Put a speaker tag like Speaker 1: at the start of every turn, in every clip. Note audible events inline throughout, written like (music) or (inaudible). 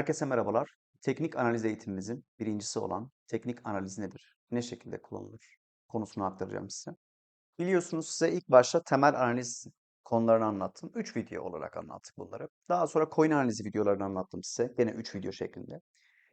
Speaker 1: Herkese merhabalar. Teknik analiz eğitimimizin birincisi olan teknik analiz nedir? Ne şekilde kullanılır? Konusunu aktaracağım size. Biliyorsunuz size ilk başta temel analiz konularını anlattım. 3 video olarak anlattık bunları. Daha sonra coin analizi videolarını anlattım size. Gene 3 video şeklinde.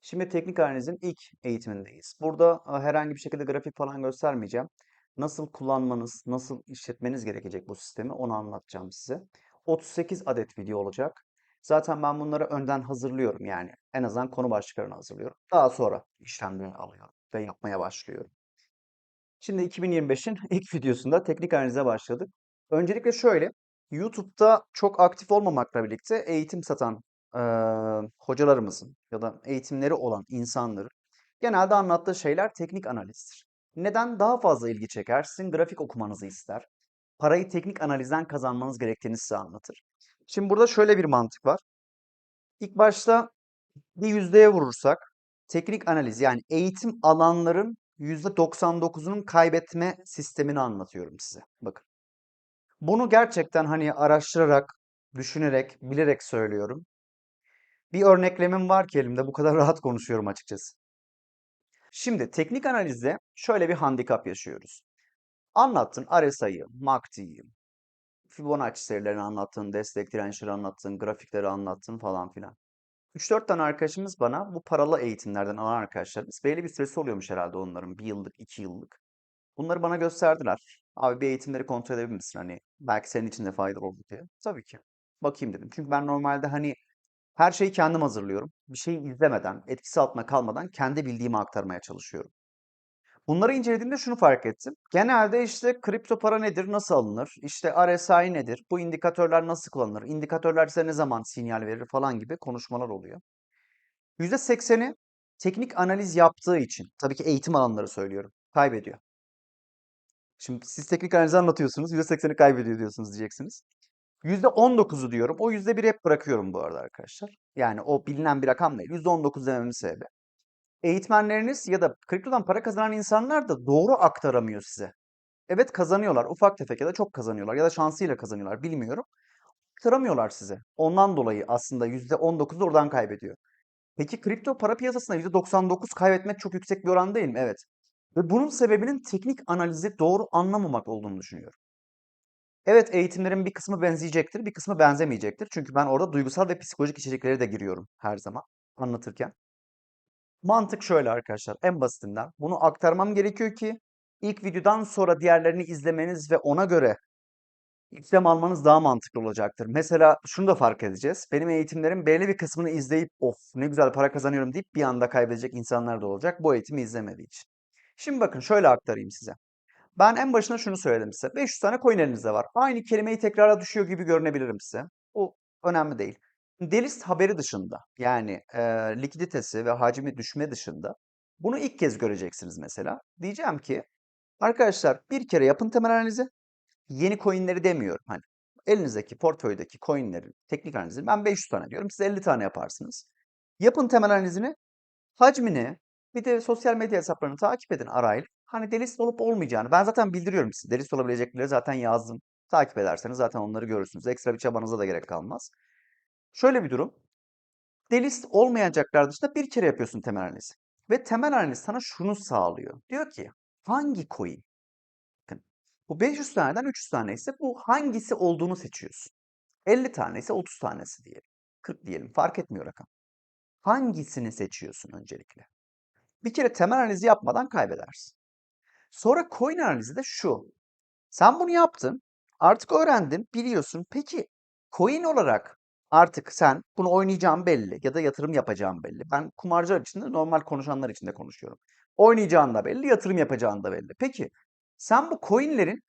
Speaker 1: Şimdi teknik analizin ilk eğitimindeyiz. Burada e, herhangi bir şekilde grafik falan göstermeyeceğim. Nasıl kullanmanız, nasıl işletmeniz gerekecek bu sistemi onu anlatacağım size. 38 adet video olacak. Zaten ben bunları önden hazırlıyorum yani. En azından konu başlıklarını hazırlıyorum. Daha sonra işlemlerini alıyorum ve yapmaya başlıyorum. Şimdi 2025'in (laughs) ilk videosunda teknik analize başladık. Öncelikle şöyle, YouTube'da çok aktif olmamakla birlikte eğitim satan eee, hocalarımızın ya da eğitimleri olan insanların genelde anlattığı şeyler teknik analizdir. Neden? Daha fazla ilgi çeker, sizin grafik okumanızı ister. Parayı teknik analizden kazanmanız gerektiğini size anlatır. Şimdi burada şöyle bir mantık var. İlk başta bir yüzdeye vurursak teknik analiz yani eğitim alanların %99'unun kaybetme sistemini anlatıyorum size. Bakın. Bunu gerçekten hani araştırarak, düşünerek, bilerek söylüyorum. Bir örneklemim var ki elimde bu kadar (laughs) rahat konuşuyorum açıkçası. Şimdi teknik analizde şöyle bir handikap yaşıyoruz. Anlattın RSI'yi, MACD'yi, Fibonacci serilerini anlattın, destek dirençleri anlattın, grafikleri anlattın falan filan. 3-4 tane arkadaşımız bana bu paralı eğitimlerden alan arkadaşlarımız belli bir süresi oluyormuş herhalde onların. Bir yıllık, iki yıllık. Bunları bana gösterdiler. Abi bir eğitimleri kontrol edebilir misin? Hani belki senin için de faydalı olur diye. Tabii ki. Bakayım dedim. Çünkü ben normalde hani her şeyi kendim hazırlıyorum. Bir şeyi izlemeden, etkisi altına kalmadan kendi bildiğimi aktarmaya çalışıyorum. Bunları incelediğimde şunu fark ettim. Genelde işte kripto para nedir, nasıl alınır? İşte RSI nedir? Bu indikatörler nasıl kullanılır? İndikatörler size ne zaman sinyal verir falan gibi konuşmalar oluyor. %80'i teknik analiz yaptığı için, tabii ki eğitim alanları söylüyorum, kaybediyor. Şimdi siz teknik analizi anlatıyorsunuz, %80'i kaybediyor diyorsunuz diyeceksiniz. %19'u diyorum. O %1'i hep bırakıyorum bu arada arkadaşlar. Yani o bilinen bir rakam değil. %19 dememin sebebi. Eğitmenleriniz ya da kriptodan para kazanan insanlar da doğru aktaramıyor size. Evet kazanıyorlar. Ufak tefek ya da çok kazanıyorlar. Ya da şansıyla kazanıyorlar. Bilmiyorum. Aktaramıyorlar size. Ondan dolayı aslında %19 oradan kaybediyor. Peki kripto para piyasasında %99 kaybetmek çok yüksek bir oran değil mi? Evet. Ve bunun sebebinin teknik analizi doğru anlamamak olduğunu düşünüyorum. Evet eğitimlerin bir kısmı benzeyecektir, bir kısmı benzemeyecektir. Çünkü ben orada duygusal ve psikolojik içeriklere de giriyorum her zaman anlatırken. Mantık şöyle arkadaşlar en basitinden. Bunu aktarmam gerekiyor ki ilk videodan sonra diğerlerini izlemeniz ve ona göre işlem almanız daha mantıklı olacaktır. Mesela şunu da fark edeceğiz. Benim eğitimlerim belli bir kısmını izleyip of ne güzel para kazanıyorum deyip bir anda kaybedecek insanlar da olacak bu eğitimi izlemediği için. Şimdi bakın şöyle aktarayım size. Ben en başına şunu söyledim size. 500 tane coin elinizde var. Aynı kelimeyi tekrara düşüyor gibi görünebilirim size. O önemli değil. Delist haberi dışında yani e, likiditesi ve hacmi düşme dışında bunu ilk kez göreceksiniz mesela. Diyeceğim ki arkadaşlar bir kere yapın temel analizi. Yeni coinleri demiyorum. Hani elinizdeki portföydeki coinlerin teknik analizini ben 500 tane diyorum. Siz 50 tane yaparsınız. Yapın temel analizini. Hacmini bir de sosyal medya hesaplarını takip edin arayla. Hani delist olup olmayacağını. Ben zaten bildiriyorum size. Delist olabilecekleri zaten yazdım. Takip ederseniz zaten onları görürsünüz. Ekstra bir çabanıza da gerek kalmaz. Şöyle bir durum. Delist olmayacaklar dışında bir kere yapıyorsun temel analizi. Ve temel analiz sana şunu sağlıyor. Diyor ki hangi coin? Bakın bu 500 taneden 300 tane ise bu hangisi olduğunu seçiyorsun. 50 tane ise 30 tanesi diyelim. 40 diyelim fark etmiyor rakam. Hangisini seçiyorsun öncelikle? Bir kere temel analizi yapmadan kaybedersin. Sonra coin analizi de şu. Sen bunu yaptın. Artık öğrendin, biliyorsun. Peki coin olarak Artık sen bunu oynayacağın belli ya da yatırım yapacağın belli. Ben kumarcılar için de normal konuşanlar için de konuşuyorum. Oynayacağın da belli, yatırım yapacağın da belli. Peki sen bu coinlerin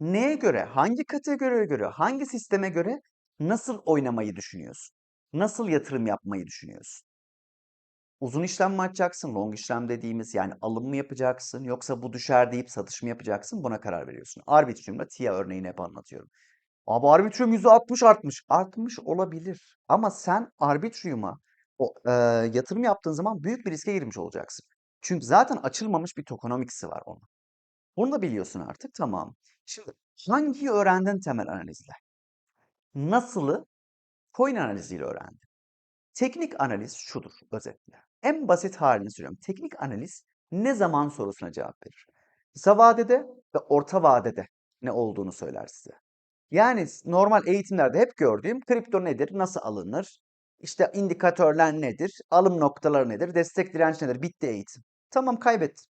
Speaker 1: neye göre, hangi kategoriye göre, hangi sisteme göre nasıl oynamayı düşünüyorsun? Nasıl yatırım yapmayı düşünüyorsun? Uzun işlem mi açacaksın? Long işlem dediğimiz yani alım mı yapacaksın? Yoksa bu düşer deyip satış mı yapacaksın? Buna karar veriyorsun. Arbitrium'da TIA örneğini hep anlatıyorum. Abi Arbitrium %60 artmış. Artmış olabilir. Ama sen Arbitrium'a e, yatırım yaptığın zaman büyük bir riske girmiş olacaksın. Çünkü zaten açılmamış bir tokenomics'i var onun. Bunu da biliyorsun artık. Tamam. Şimdi hangi öğrendin temel analizle? Nasılı coin analiziyle öğrendin. Teknik analiz şudur özetle. En basit halini söylüyorum. Teknik analiz ne zaman sorusuna cevap verir. Kısa vadede ve orta vadede ne olduğunu söyler size. Yani normal eğitimlerde hep gördüğüm kripto nedir, nasıl alınır, işte indikatörler nedir, alım noktaları nedir, destek direnç nedir, bitti eğitim. Tamam kaybettin.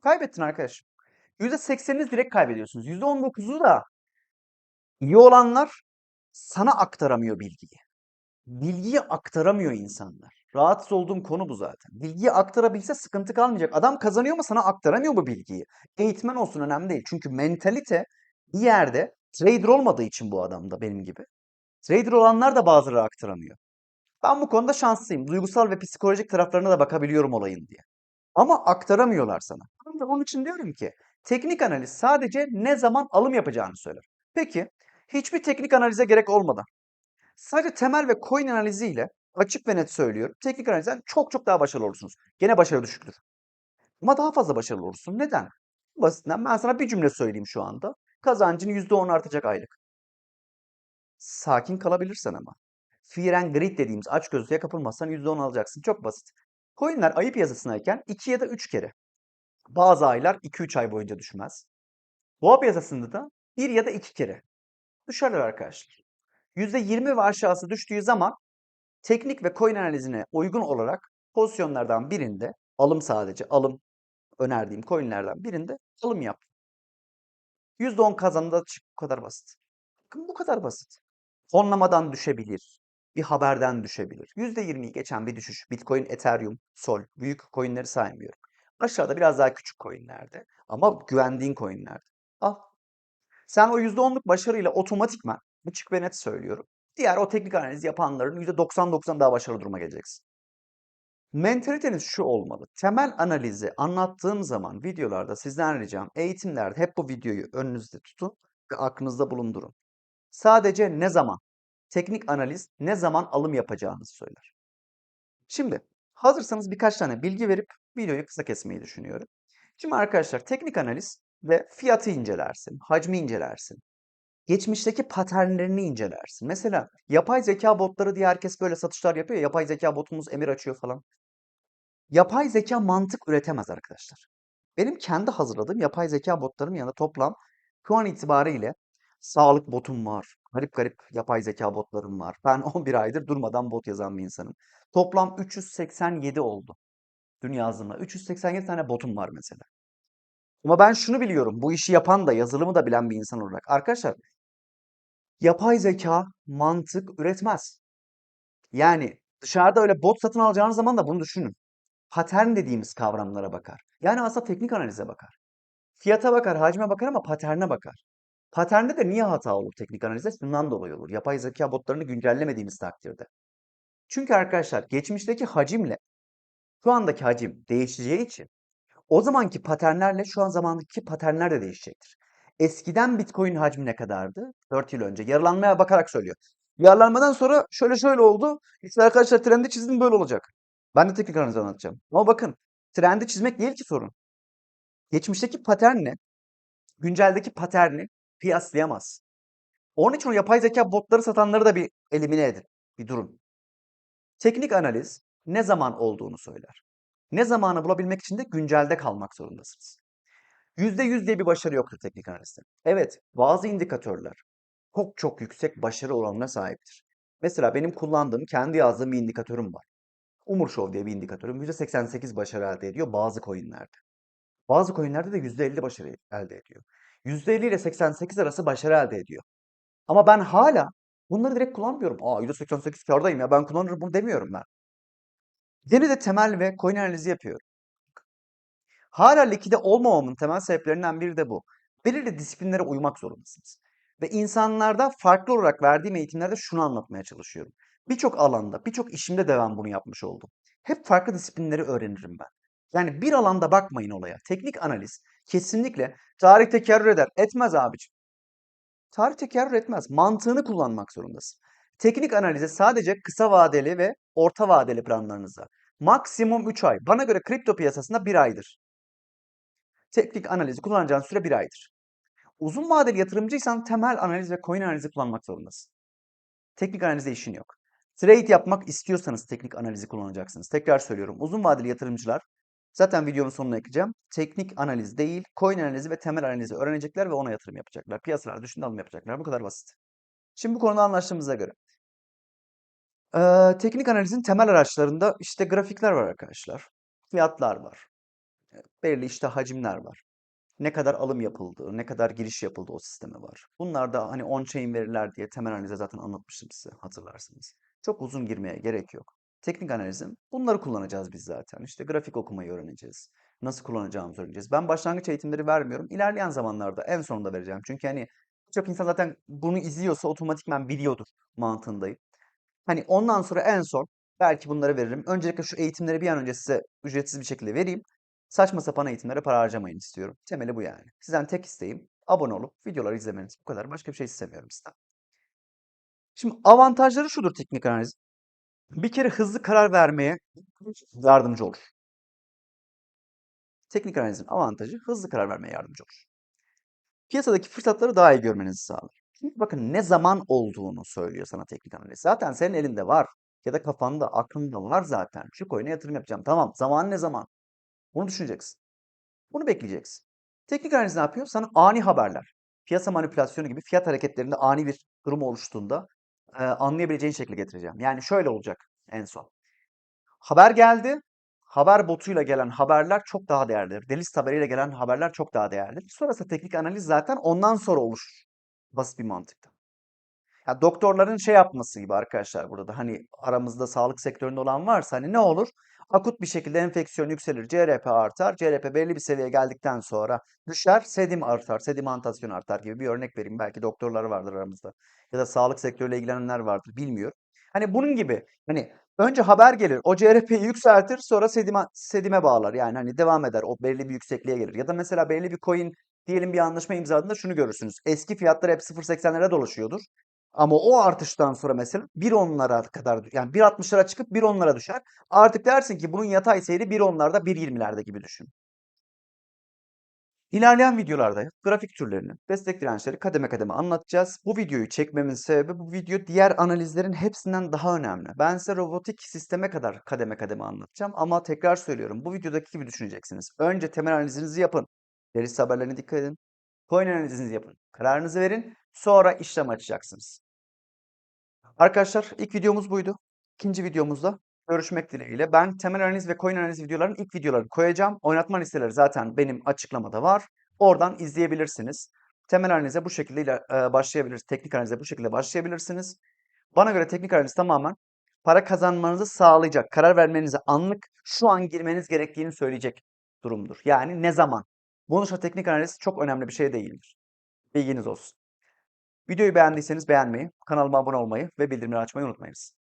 Speaker 1: Kaybettin arkadaşım. %80'iniz direkt kaybediyorsunuz. %19'u da iyi olanlar sana aktaramıyor bilgiyi. Bilgiyi aktaramıyor insanlar. Rahatsız olduğum konu bu zaten. Bilgiyi aktarabilse sıkıntı kalmayacak. Adam kazanıyor mu sana aktaramıyor bu bilgiyi. Eğitmen olsun önemli değil. Çünkü mentalite bir yerde trader olmadığı için bu adam da benim gibi. Trader olanlar da bazıları aktaramıyor. Ben bu konuda şanslıyım. Duygusal ve psikolojik taraflarına da bakabiliyorum olayın diye. Ama aktaramıyorlar sana. Ben de onun için diyorum ki teknik analiz sadece ne zaman alım yapacağını söyler. Peki hiçbir teknik analize gerek olmadan sadece temel ve coin analiziyle açık ve net söylüyorum. Teknik analizden çok çok daha başarılı olursunuz. Gene başarı düşüktür. Ama daha fazla başarılı olursun. Neden? Basitinden ben sana bir cümle söyleyeyim şu anda. Kazancın %10 artacak aylık. Sakin kalabilirsen ama. Fear and greed dediğimiz açgözlüğe kapılmazsan %10 alacaksın. Çok basit. Coinler ayı piyasasındayken 2 ya da 3 kere. Bazı aylar 2-3 ay boyunca düşmez. Boğa piyasasında da 1 ya da 2 kere. Düşerler arkadaşlar. %20 ve aşağısı düştüğü zaman teknik ve coin analizine uygun olarak pozisyonlardan birinde alım sadece alım önerdiğim coinlerden birinde alım yap. %10 kazanında çık bu kadar basit. Bakın bu kadar basit. Fonlamadan düşebilir. Bir haberden düşebilir. %20'yi geçen bir düşüş. Bitcoin, Ethereum, Sol. Büyük coinleri saymıyorum. Aşağıda biraz daha küçük coinlerde. Ama güvendiğin coinlerde. Al. Sen o %10'luk başarıyla otomatikman açık ve net söylüyorum. Diğer o teknik analiz yapanların %90-90 daha başarılı duruma geleceksin. Mentaliteniz şu olmalı. Temel analizi anlattığım zaman videolarda sizden ricam eğitimlerde hep bu videoyu önünüzde tutun ve aklınızda bulundurun. Sadece ne zaman? Teknik analiz ne zaman alım yapacağınızı söyler. Şimdi hazırsanız birkaç tane bilgi verip videoyu kısa kesmeyi düşünüyorum. Şimdi arkadaşlar teknik analiz ve fiyatı incelersin, hacmi incelersin. Geçmişteki paternlerini incelersin. Mesela yapay zeka botları diye herkes böyle satışlar yapıyor ya, yapay zeka botumuz emir açıyor falan. Yapay zeka mantık üretemez arkadaşlar. Benim kendi hazırladığım yapay zeka botlarım yanında toplam şu an itibariyle sağlık botum var. Garip garip yapay zeka botlarım var. Ben (laughs) 11 aydır durmadan bot yazan bir insanım. Toplam 387 oldu. Dün yazdığımda 387 tane botum var mesela. Ama ben şunu biliyorum. Bu işi yapan da yazılımı da bilen bir insan olarak. Arkadaşlar yapay zeka mantık üretmez. Yani dışarıda öyle bot satın alacağınız zaman da bunu düşünün. Patern dediğimiz kavramlara bakar. Yani aslında teknik analize bakar. Fiyata bakar, hacme bakar ama paterne bakar. Paternde de niye hata olur teknik analizde? Bundan dolayı olur. Yapay zeka botlarını güncellemediğimiz takdirde. Çünkü arkadaşlar geçmişteki hacimle şu andaki hacim değişeceği için o zamanki paternlerle şu an zamandaki paternler de değişecektir. Eskiden Bitcoin hacmi ne kadardı? 4 yıl önce. Yarılanmaya bakarak söylüyor. Yarılanmadan sonra şöyle şöyle oldu. İşte arkadaşlar trendi çizdim böyle olacak. Ben de teknik analiz anlatacağım. Ama bakın trendi çizmek değil ki sorun. Geçmişteki paternle günceldeki paterni kıyaslayamaz. Onun için o yapay zeka botları satanları da bir elimine edin. Bir durun. Teknik analiz ne zaman olduğunu söyler. Ne zamanı bulabilmek için de güncelde kalmak zorundasınız. %100 diye bir başarı yoktur teknik analizde. Evet, bazı indikatörler çok çok yüksek başarı oranına sahiptir. Mesela benim kullandığım, kendi yazdığım bir indikatörüm var. Umur diye bir indikatörüm %88 başarı elde ediyor bazı coinlerde. Bazı coinlerde de %50 başarı elde ediyor. %50 ile 88 arası başarı elde ediyor. Ama ben hala bunları direkt kullanmıyorum. Aa %88 kârdayım ya ben kullanırım bunu demiyorum ben. Yine de temel ve coin analizi yapıyorum. Hala likide olmamamın temel sebeplerinden biri de bu. Belirli disiplinlere uymak zorundasınız. Ve insanlarda farklı olarak verdiğim eğitimlerde şunu anlatmaya çalışıyorum. Birçok alanda, birçok işimde de ben bunu yapmış oldum. Hep farklı disiplinleri öğrenirim ben. Yani bir alanda bakmayın olaya. Teknik analiz kesinlikle tarih tekerrür eder. Etmez abicim. Tarih tekerrür etmez. Mantığını kullanmak zorundasın. Teknik analize sadece kısa vadeli ve orta vadeli planlarınızda. Maksimum 3 ay. Bana göre kripto piyasasında 1 aydır. Teknik analizi kullanacağın süre 1 aydır. Uzun vadeli yatırımcıysan temel analiz ve coin analizi kullanmak zorundasın. Teknik analizde işin yok. Trade yapmak istiyorsanız teknik analizi kullanacaksınız. Tekrar söylüyorum. Uzun vadeli yatırımcılar zaten videomun sonuna ekleyeceğim. Teknik analiz değil, coin analizi ve temel analizi öğrenecekler ve ona yatırım yapacaklar. Piyasalar düşünde alım yapacaklar. Bu kadar basit. Şimdi bu konuda anlaştığımıza göre. Eee, teknik analizin temel araçlarında işte grafikler var arkadaşlar. Fiyatlar var. Belirli işte hacimler var. Ne kadar alım yapıldığı, ne kadar giriş yapıldığı o sisteme var. Bunlar da hani on-chain veriler diye temel analize zaten anlatmıştım size hatırlarsınız. Çok uzun girmeye gerek yok. Teknik analizin bunları kullanacağız biz zaten. İşte grafik okumayı öğreneceğiz. Nasıl kullanacağımızı öğreneceğiz. Ben başlangıç eğitimleri vermiyorum. İlerleyen zamanlarda en sonunda vereceğim. Çünkü hani birçok insan zaten bunu izliyorsa otomatikman biliyordur mantığındayım. Hani ondan sonra en son belki bunları veririm. Öncelikle şu eğitimleri bir an önce size ücretsiz bir şekilde vereyim. Saçma sapan eğitimlere para harcamayın istiyorum. Temeli bu yani. Sizden tek isteğim abone olup videoları izlemeniz. Bu kadar. Başka bir şey istemiyorum sizden. Şimdi avantajları şudur teknik analiz. Bir kere hızlı karar vermeye yardımcı olur. Teknik analizin avantajı hızlı karar vermeye yardımcı olur. Piyasadaki fırsatları daha iyi görmenizi sağlar. Çünkü bakın ne zaman olduğunu söylüyor sana teknik analiz. Zaten senin elinde var ya da kafanda, aklında var zaten. Şu coin'e yatırım yapacağım. Tamam. Zaman ne zaman? Bunu düşüneceksin. Bunu bekleyeceksin. Teknik analiz ne yapıyor? Sana ani haberler, piyasa manipülasyonu gibi fiyat hareketlerinde ani bir durum oluştuğunda e, anlayabileceğin şekilde getireceğim. Yani şöyle olacak en son. Haber geldi. Haber botuyla gelen haberler çok daha değerlidir. Delist haberiyle gelen haberler çok daha değerlidir. Sonrası teknik analiz zaten ondan sonra oluşur. Basit bir mantıkta. Ya doktorların şey yapması gibi arkadaşlar burada da hani aramızda sağlık sektöründe olan varsa hani ne olur? Akut bir şekilde enfeksiyon yükselir, CRP artar. CRP belli bir seviyeye geldikten sonra düşer, sedim artar, sedimentasyon artar gibi bir örnek vereyim. Belki doktorlar vardır aramızda ya da sağlık sektörüyle ilgilenenler vardır bilmiyorum. Hani bunun gibi hani önce haber gelir, o CRP'yi yükseltir, sonra sedime, sedime bağlar. Yani hani devam eder, o belli bir yüksekliğe gelir. Ya da mesela belli bir coin diyelim bir anlaşma imzaladığında şunu görürsünüz. Eski fiyatlar hep 0.80'lere dolaşıyordur. Ama o artıştan sonra mesela 1.10'lara kadar yani 1.60'lara çıkıp 1.10'lara düşer. Artık dersin ki bunun yatay seyri 1.10'larda 1.20'lerde gibi düşün. İlerleyen videolarda grafik türlerini, destek dirençleri kademe kademe anlatacağız. Bu videoyu çekmemin sebebi bu video diğer analizlerin hepsinden daha önemli. Ben size robotik sisteme kadar kademe kademe anlatacağım ama tekrar söylüyorum bu videodaki gibi düşüneceksiniz. Önce temel analizinizi yapın. Verisi haberlerine dikkat edin. Coin analizinizi yapın. Kararınızı verin. Sonra işlem açacaksınız. Arkadaşlar ilk videomuz buydu. İkinci videomuzda görüşmek dileğiyle. Ben temel analiz ve coin analiz videolarının ilk videolarını koyacağım. Oynatma listeleri zaten benim açıklamada var. Oradan izleyebilirsiniz. Temel analize bu şekilde e, başlayabilirsiniz. Teknik analize bu şekilde başlayabilirsiniz. Bana göre teknik analiz tamamen para kazanmanızı sağlayacak, karar vermenize anlık şu an girmeniz gerektiğini söyleyecek durumdur. Yani ne zaman? Bunun dışında teknik analiz çok önemli bir şey değildir. Bilginiz olsun. Videoyu beğendiyseniz beğenmeyi, kanalıma abone olmayı ve bildirimleri açmayı unutmayınız.